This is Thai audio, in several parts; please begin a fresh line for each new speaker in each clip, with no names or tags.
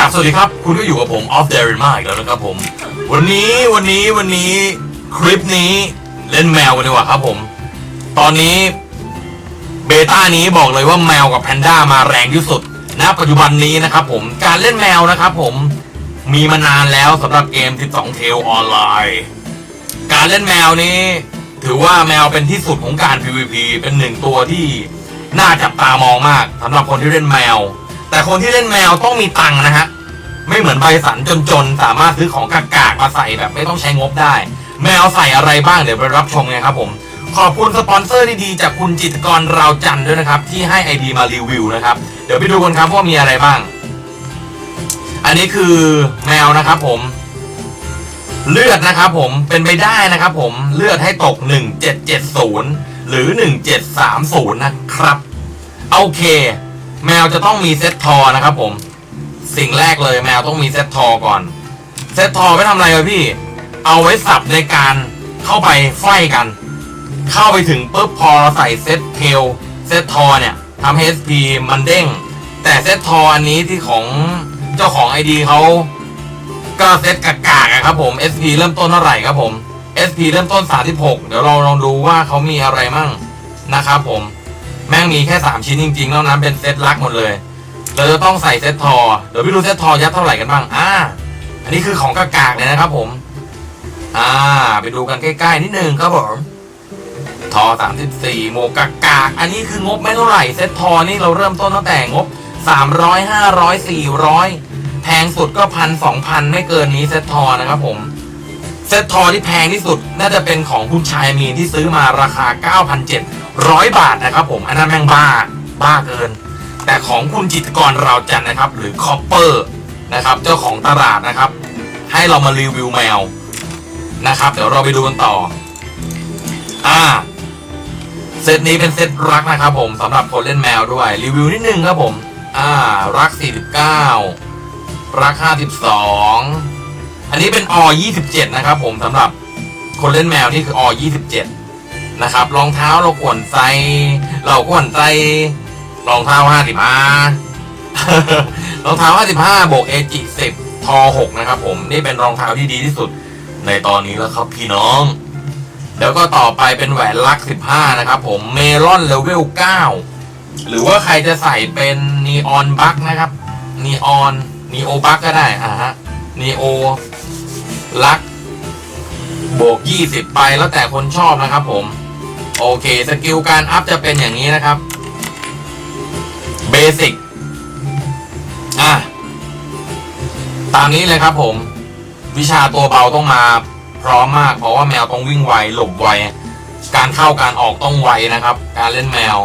ราบสวัสดีครับ คุณก็อยู่กับผมออฟเดริมาอีกแล้วนะครับผม วันนี้วันนี้วันนี้คลิปนี้เล่นแมวกันดีกว่าครับผม ตอนนี้เบต้านี้บอกเลยว่าแมวกับแพนด้ามาแรงที่สุดณปัจจุบันนี้นะครับผมการเล่นแมวนะครับผมมีมานานแล้วสำหรับเกม 12 เทลออนไลน์ การเล่นแมวนี้ ถือว่าแมวเป็นที่สุดของการ PVP เป็นหนึ่งตัวที่น่าจับตามองมากสำหรับคนที่เล่นแมว แต่คนที่เล่นแมวต้องมีตังค์นะฮะ ไม่เหมือนใบสันจนๆ สามารถซื้อของกากๆมาใส่แบบไม่ต้องใช้งบได้ แมวใส่อะไรบ้างเดี๋ยวไปรับชมกันครับผม ขอบคุณสปอนเซอร์ดีๆ จากคุณจิตกรราวจันทร์ด้วยนะครับ ที่ให้ไอดีมารีวิวนะครับ เดี๋ยวไปดูกันครับว่ามีอะไรบ้าง อันนี้คือแมวนะครับผมเลือดนะครับผมเป็นไปได้นะครับผมเลือดให้ตก 1770 หรือ 1730 นะครับ โอเค แมวจะต้องมีเซตทอนะครับผม สิ่งแรกเลยแมวต้องมีเซตทอก่อน เซตทอไม่ทำอะไรเลยพี่ เอาไว้สับในการเข้าไปไฟกัน เข้าไปถึงปุ๊บพอเราใส่เซตเทลเซตทอเนี่ยทำให้ SP มันเด้ง แต่เซตทออันนี้ที่ของเจ้าของไอดีเขาก็เซตกากๆครับผม SP เริ่มต้นเท่าไหร่ครับผม SP เริ่มต้น 36 เดี๋ยวเราลองดูว่าเขามีอะไรมั่งนะครับผม แม่งมีแค่3ชิ้นจริงๆนอกนั้นเป็นเซตลักหมดเลย เราจะต้องใส่เซตทอ เดี๋ยวไปดูเซตทอยัดเท่าไหร่กันบ้าง อ่า อันนี้คือของกากากเลยนะครับผม อ่า ไปดูกันใกล้ๆนิดนึงครับผม ทอ34โมกากาก อันนี้คืองบไม่เท่าไหร่ เซตทอนี่เราเริ่มต้นตั้งแต่งบ300 500 400แพงสุดก็พันสองพันไม่เกินนี้เซตทอนะครับผมเซตทอที่แพงที่สุดน่าจะเป็นของคุณชายมีนที่ซื้อมาราคา 9,700 ร้อยบาทนะครับผมอันนั้นแม่งบ้าบ้าเกิน แต่ของคุณจิตกรเราจันนะครับ หรือคอปเปอร์นะครับ เจ้าของตลาดนะครับ ให้เรามารีวิวแมวนะครับ เดี๋ยวเราไปดูกันต่อ อ่าเซตนี้เป็นเซตรักนะครับผมสำหรับคนเล่นแมวด้วยรีวิวนิดนึงครับผม อ่า รัก 49 รัก 52 อันนี้เป็นอ27 นะครับผมสำหรับคนเล่นแมวนี่คืออ27 นะครับรองเท้าเราควรใส่เราควรใส่รองเท้า55รองเท้า55บวกเอจิ10ทอ6นะครับ ผมนี่เป็นรองเท้าที่ดีที่สุดในตอนนี้แล้วครับพี่น้องแล้วก็ต่อไปเป็นแหวนลัก15นะครับผมเมลอนเลเวล9หรือว่าใครจะใส่เป็นนีออนบัคนะครับนีออนนีโอบัคก็ได้อ่าฮะนีโอลักบวก 20 ไปแล้วแต่คนชอบนะครับผม โอเค สกิลการอัพจะเป็นอย่างนี้นะครับ เบสิกอะ ตามนี้เลยครับผม วิชาตัวเบาต้องมาพร้อมมาก เพราะว่าแมวต้องวิ่งไว หลบไว การเข้าการออกต้องไวนะครับ การเล่นแมว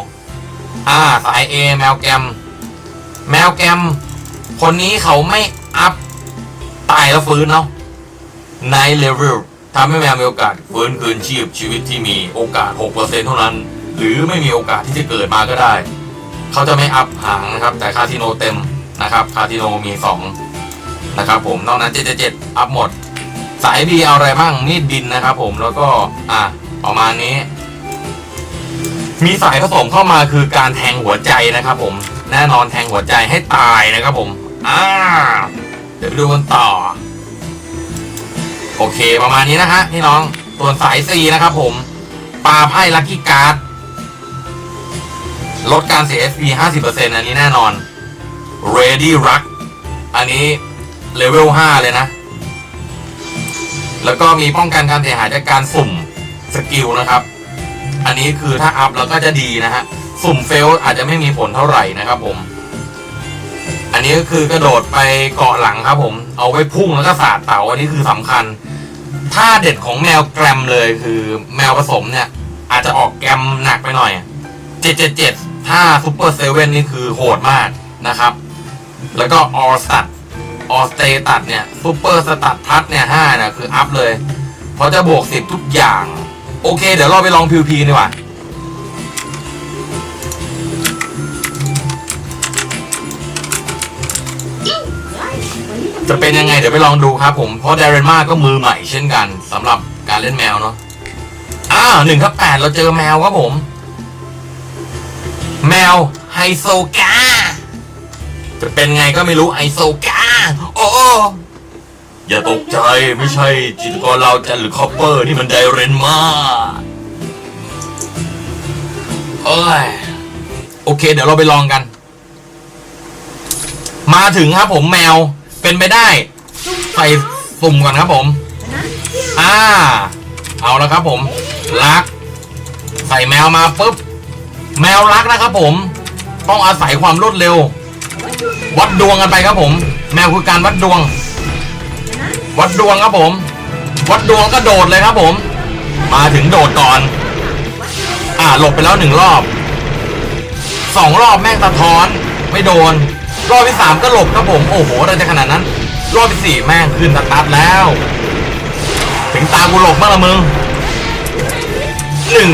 อ่า สาย A แมวแกม แมวแกม คนนี้เขาไม่อัพ ตายแล้วฟื้นเนาะในเลเวล ทำให้แมวมีโอกาสฟื้นคืนชีพชีวิตที่มีโอกาส 6%เท่านั้น หรือไม่มีโอกาสที่จะเกิดมาก็ได้ เขาจะไม่อัพหางนะครับ แต่คาทิโนเต็มนะครับคาทิโนมี 2 นะครับผม นอกนั้น 777 อัพหมด สาย B เอาอะไรบ้าง มีดบินนะครับผมแล้วก็อะประมาณนี้ มีสายผสมเข้ามาคือการแทงหัวใจนะครับผมแน่นอนแทงหัวใจให้ตายนะครับผมอ่าเดี๋ยวไปดูกันต่อ โอเคประมาณนี้นะฮะพี่น้องส่วนสาย C นะครับผมปลาไพ่ลัคกี้การ์ดลดการเสีย SP 50%อันนี้แน่นอน Ready Ruck อันนี้เลเวล 5 เลยนะ แล้วก็มีป้องกันการเสียหายจากการสุ่มสกิลนะครับ อันนี้คือถ้าอัพแล้วก็จะดีนะฮะ สุ่มเฟลอาจจะไม่มีผลเท่าไหร่นะครับผม อันนี้ก็คือกระโดดไปเกาะหลังครับผม เอาไว้พุ่งแล้วก็สาดเต่าอันนี้คือสำคัญ ถ้าเด็ดของแมวแกรมเลยคือแมวผสมเนี่ย อาจจะออกแกรมหนักไปหน่อย 777 ถ้าซูเปอร์เซเว่นนี่คือโหดมากนะครับ แล้วก็ออสตัดออสเตตัดเนี่ยซูเปอร์สตัดพัดเนี่ยห้าเนี่ยคืออัพเลย เพราะจะบวกสิบทุกอย่าง โอเค เดี๋ยวเราไปลองพิวพีดีกว่า จะเป็นยังไงเดี๋ยวไปลองดูครับผมเพราะเดรนมาก็มือใหม่เช่นกันสำหรับการเล่นแมวเนาะอ้าวหนึ่งทับแปดเราเจอแมวครับผม แมวไฮโซกาจะเป็นไงก็ไม่รู้ไอโซกาโอ้อย่าตกใจไม่ใช่จิตกรเราจะหรือคอปเปอร์นี่มันไดเรนมาเอ้ยโอเค เดี๋ยวเราไปลองกัน มาถึงครับผมแมว เป็นไปได้ใส่สุ่มก่อนครับผม อ่า เอาแล้วครับผมรัก ใส่แมวมาปุ๊บ แมวรักนะครับผม ต้องอาศัยความรวดเร็ว วัดดวงกันไปครับผม แมวคือการวัดดวง วัดดวงครับผม วัดดวงก็โดดเลยครับผม มาถึงโดดก่อน อ่าหลบไปแล้วหนึ่งรอบสองรอบแม่งสะท้อน ไม่โดน รอบที่สามก็หลบครับผมโอ้โหอะไรจะขนาดนั้น รอบที่สี่แม่งขึ้นสตาร์ทแล้ว ถึงตากูหลบบ้างละมึงหนึ่ง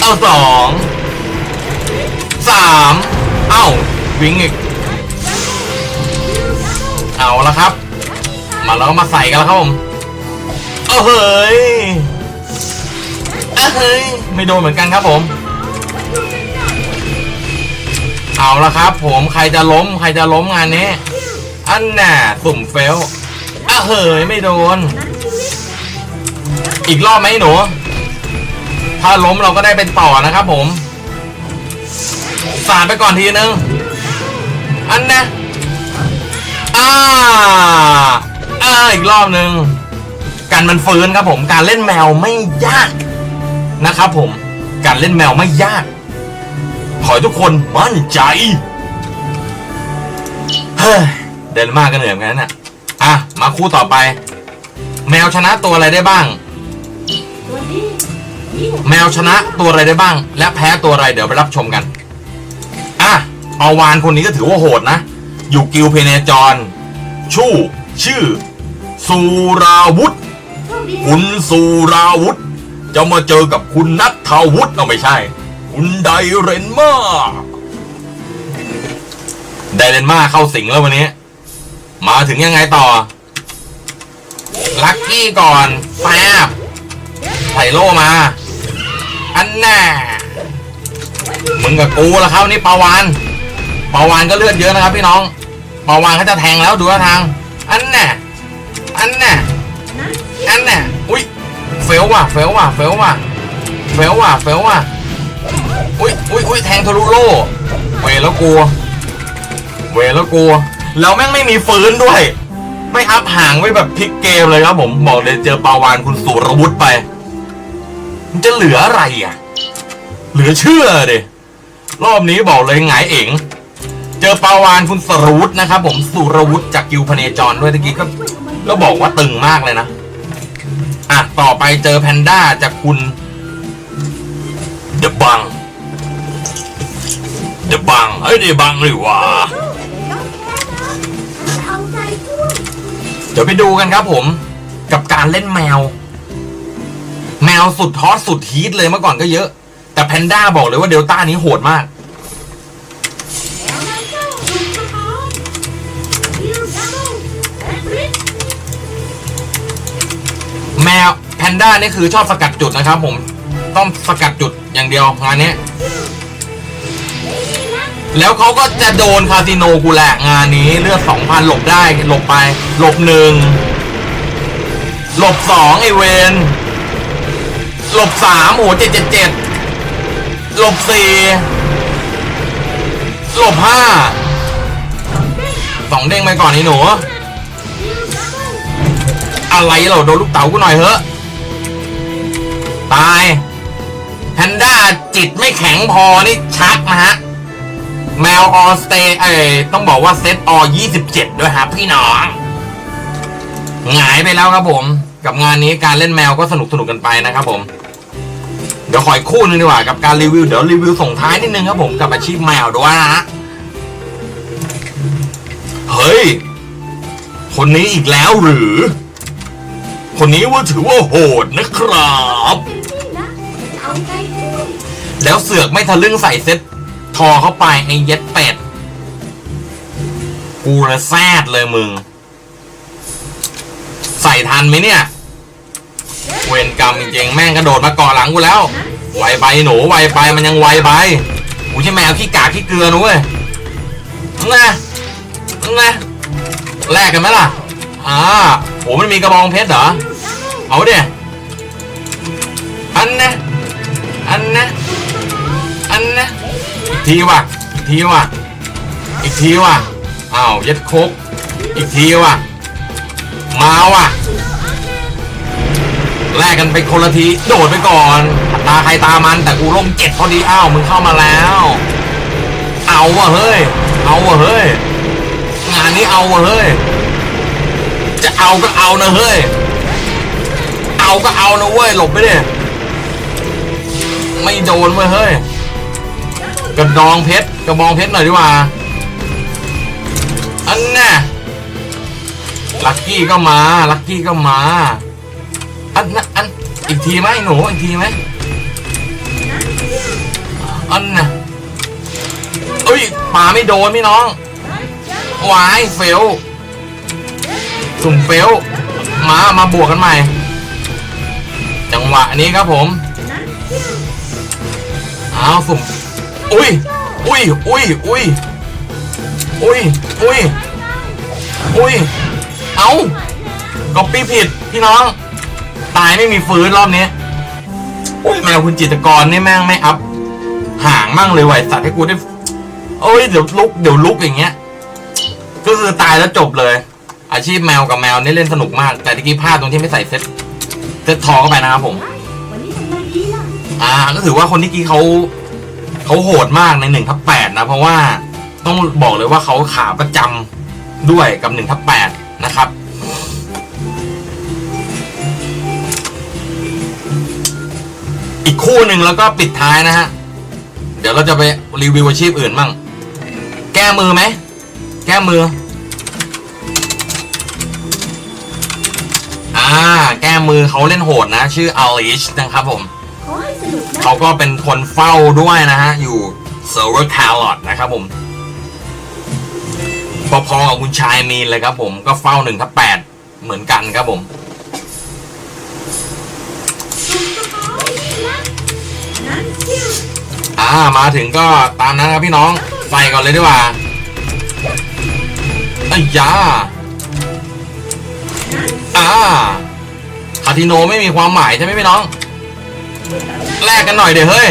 เอาสองสามเอ้าวิ่งอีกเอาละครับ มาแล้วมาใส่กันแล้วครับผมเออเฮ้ยเออเฮ้ยไม่โดนเหมือนกันครับผม เอาละครับ ผมใครจะล้มใครจะล้มงานนี้ อันน่ะสุ่มเฟลอะเฮ้ยไม่โดน อีกรอบไหมหนูถ้าล้มเราก็ได้เป็นต่อนะครับผม สาดไปก่อนทีนึง อันนะอ่าอ่าอีกรอบหนึ่งการมันฟื้นครับผม การเล่นแมวไม่ยากนะครับผม การเล่นแมวไม่ยาก ขอให้ทุกคนมั่นใจเฮ้ยเดนมากก็เหนื่อยเหมือนกันน่ะอะ มาคู่ต่อไป แมวชนะตัวอะไรได้บ้าง แมวชนะตัวอะไรได้บ้าง และแพ้ตัวอะไรเดี๋ยวไปรับชมกัน อะอาวานคนนี้ก็ถือว่าโหดนะ อยู่กิลเพเนจร ชู่ ชื่อ สุราวุธ คุณสุราวุธ จะมาเจอกับคุณนัทธาวุธก็ไม่ใช่ คุณไดเรนมาไดเรนมาเข้าสิงแล้ววันนี้ มาถึงยังไงต่อ ลักกี้ก่อนแป๊บไผ่โลมา อันน่มึงกับกูแล้วครับนี่ปาวานปาวานก็เลือดเยอะนะครับพี่น้องปาวานเขาจะแทงแล้วดูท่าทาง อันน่ะอันน่ะอันน่ะอุ้ยเฟลว่ะเฟลว่ะเฟลว่ะเฟลว่ะเฟลว่ะ อุ้ยอุ้ยอุ้ยแทงทะลุโล่เวแล้วกลัวเวแล้วกลัวแล้วแม่งไม่มีฟื้นด้วย ไม่อัพห่างไว้แบบพลิกเกมเลยครับผมบอกเลยเจอปาวานคุณสุรวุฒิไป มันจะเหลืออะไรอะ เหลือเชื่อเดิรอบนี้บอกเลยหงายเอ๋งเจอปาวานคุณสรุฒนะครับผมสุรวุฒิจากกิวพเนจรด้วยตะกี้ก็ก็บอกว่าตึงมากเลยนะ อะ ต่อไปเจอแพนด้าจากคุณเดอะบัง เดอะบังเฮ้ยเดบังหรือวะเดี๋ยวไปดูกันครับผม กับการเล่นแมว แมวสุดฮอตสุดฮีทเลยเมื่อก่อนก็เยอะ แต่แพนด้าบอกเลยว่าเดลต้านี้โหดมากแมวแพนด้านี่คือชอบสกัดจุดนะครับผม ต้องสกัดจุดอย่างเดียวงานนี้ แล้วเขาก็จะโดนคาสิโนกูแหละงานนี้เลือดสองพันหลบได้หลบไป หลบหนึ่งหลบสองไอเวนหลบสามโอ้เจ็ดเจ็ดเจ็ดหลบสี่หลบห้าสองเด้งไปก่อนไอ้หนู อะไรเราโดนลูกเต๋ากูหน่อยเถอะ ตายแพนด้าจิตไม่แข็งพอนี่ชักนะฮะ แมวออสเตย์เอ้ยต้องบอกว่าเซตอ27 ด้วยครับพี่น้องหงายไปแล้วครับผม กับงานนี้การเล่นแมวก็สนุกสนุกกันไปนะครับผม เดี๋ยวขออีกคู่หนึงดีกว่ากับการรีวิว เดี๋ยวรีวิวส่งท้ายนิดนึงครับผมกับอาชีพแมวด้วยนะฮะเฮ้ย คนนี้อีกแล้วหรือ คนนี้ว่าถือว่าโหดนะครับ แล้วเสือกไม่ทะลึ่งใส่เซ็ต ทอเข้าไปไอ้เย็ดเป็ด กูละแซดเลยมึง ใส่ทันไหมเนี่ย เวรกรรมจริงๆแม่งกระโดดมาเกาะหลังกูแล้ว ไวไปหนูไวไปมันยังไวไปกูใช่แมวขี้กากขี้เกลือนุ้ยนั่นไงนั่นไงแลกกันไหมล่ะ อ่าโหมันมีกระบองเพชรเหรอ เอาเดี๋ยอันนะ อันนะอันนะอีก ทีว่ะอีกทีว่ะอีกทีว่ะอ้าวยัดโคกอีกทีว่ะมาว่ะแลกกันไปคนละทีโดดไปก่อน ตาใครตามันแต่กูลงเจ็ดพอดีอ้าวมึงเข้ามาแล้ว เอาวะเฮ้ย เอาวะเฮ้ย งานนี้เอาวะเฮ้ย จะเอาก็เอานะเฮ้ย เอาก็เอานะเว้ยหลบไปดิไม่โดนเว้ยเฮ้ย กระดองเพชรกระบองเพชรหน่อยดีกว่าอันน่ะลักกี้ก็มาลักกี้ก็มาอันนะอันอีกทีไหมหนูอีกทีไหมอันน่ะเอ้ยป่าไม่โดนพี่น้องวายเฟลสุ่มเฟลมามาบวกกันใหม่ จังหวะนี้ครับผมอ้าวสุ่ม อุ้ยอุ้ยอุ้ยอุ้ยอุ้ยอุ้ยอุ้ยเอาก๊อปปี้ผิดพี่น้อง ตายไม่มีฟื้นรอบนี้อุ้ยแมวคุณจิตกรนี่แม่งไม่อัพห่างมั่งเลยไหวสัตว์ให้กูได้โอ้ยเดี๋ยวลุกเดี๋ยวลุกอย่างเงี้ย ก็คือตายแล้วจบเลย อาชีพแมวกับแมวนี่เล่นสนุกมาก แต่ตะกี้พลาดตรงที่ไม่ใส่เซ็ตเซ็ตทองเข้าไปนะครับผม อ่าก็ถือว่าคนที่กี้เขา เขาโหดมากในหนึ่งทับแปดนะ เพราะว่าต้องบอกเลยว่าเขาขาประจำด้วยกับหนึ่งทับแปดนะครับ อีกคู่หนึ่งแล้วก็ปิดท้ายนะฮะ เดี๋ยวเราจะไปรีวิวอาชีพอื่นมั่ง แก้มือไหม แก้มือ อ่า แก้มือเขาเล่นโหดนะ ชื่ออลิชนะครับผม เขาก็เป็นคนเฝ้าด้วยนะฮะ อยู่เซิร์ฟเวอร์คาร์ลอดนะครับผมพอๆกับคุณชายมีนเลยครับผมก็เฝ้าหนึ่งทับแปดเหมือนกันครับผมอ่ามาถึงก็ตามนั้นครับพี่น้องใส่ก่อนเลยดีกว่าไอ้ยาอ่าคาทิโนไม่มีความหมายใช่ไหมพี่น้อง แลกกันหน่อยเดี๋ยวเฮ้ย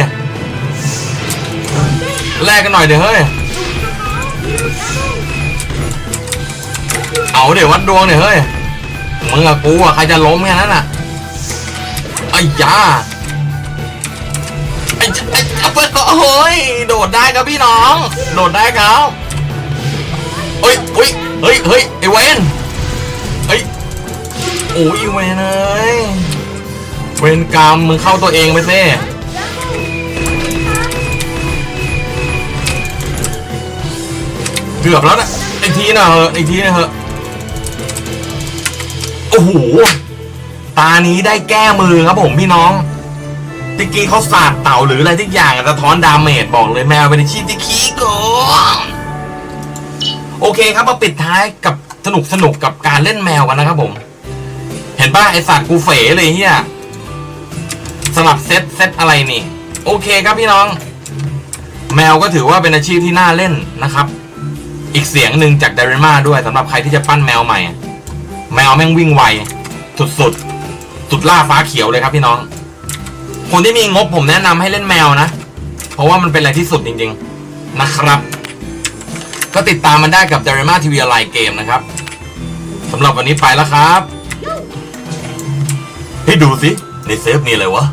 แลกกันหน่อยเดี๋ยวเฮ้ยเอาเดี๋ยววัดดวงเดี๋ยวเฮ้ยมึงกับกูอะใครจะล้มแค่นั้นอะไอ้ยาไอ้ไอ้ไอ้เปิดก็เฮ้ยโดดได้ครับพี่น้อง โดดได้ครับเฮ้ยเฮ้ยเฮ้ยเฮ้ยไอ้เวนเฮ้ยโอ้ยเวนเอ้ย เวนกรรมมึงเข้าตัวเองไปเซ่เกือบแล้วนะอีกทีนะเหอะอีกทีนะเหอะโอ้โหตานี้ได้แก้มือครับผมพี่น้องตะกี้เขาสาดเต่าหรืออะไรทุกอย่างอะสะท้อนดาเมจบอกเลยแมวเป็นอาชีพที่ขี้โกงโอเคครับมาปิดท้ายกับสนุกสนุกกับการเล่นแมวกันนะครับผม เห็นป่ะไอสัตว์กูเฝเลยเฮีย สลับเซตเซตอะไรนี่ โอเคครับพี่น้อง แมวก็ถือว่าเป็นอาชีพที่น่าเล่นนะครับ อีกเสียงหนึ่งจากเดริมาด้วยสำหรับใครที่จะปั้นแมวใหม่ แมวแม่งวิ่งไว สุดๆสุดล่าฟ้าเขียวเลยครับพี่น้อง คนที่มีงบผมแนะนำให้เล่นแมวนะ เพราะว่ามันเป็นอะไรที่สุดจริง ๆนะครับ ก็ติดตามมันได้กับ d a r i m a TV ไลน์เกมนะครับสำหรับวันนี้ไปแล้วครับ ให้ดูสิ ในเซฟมีอะไรวะ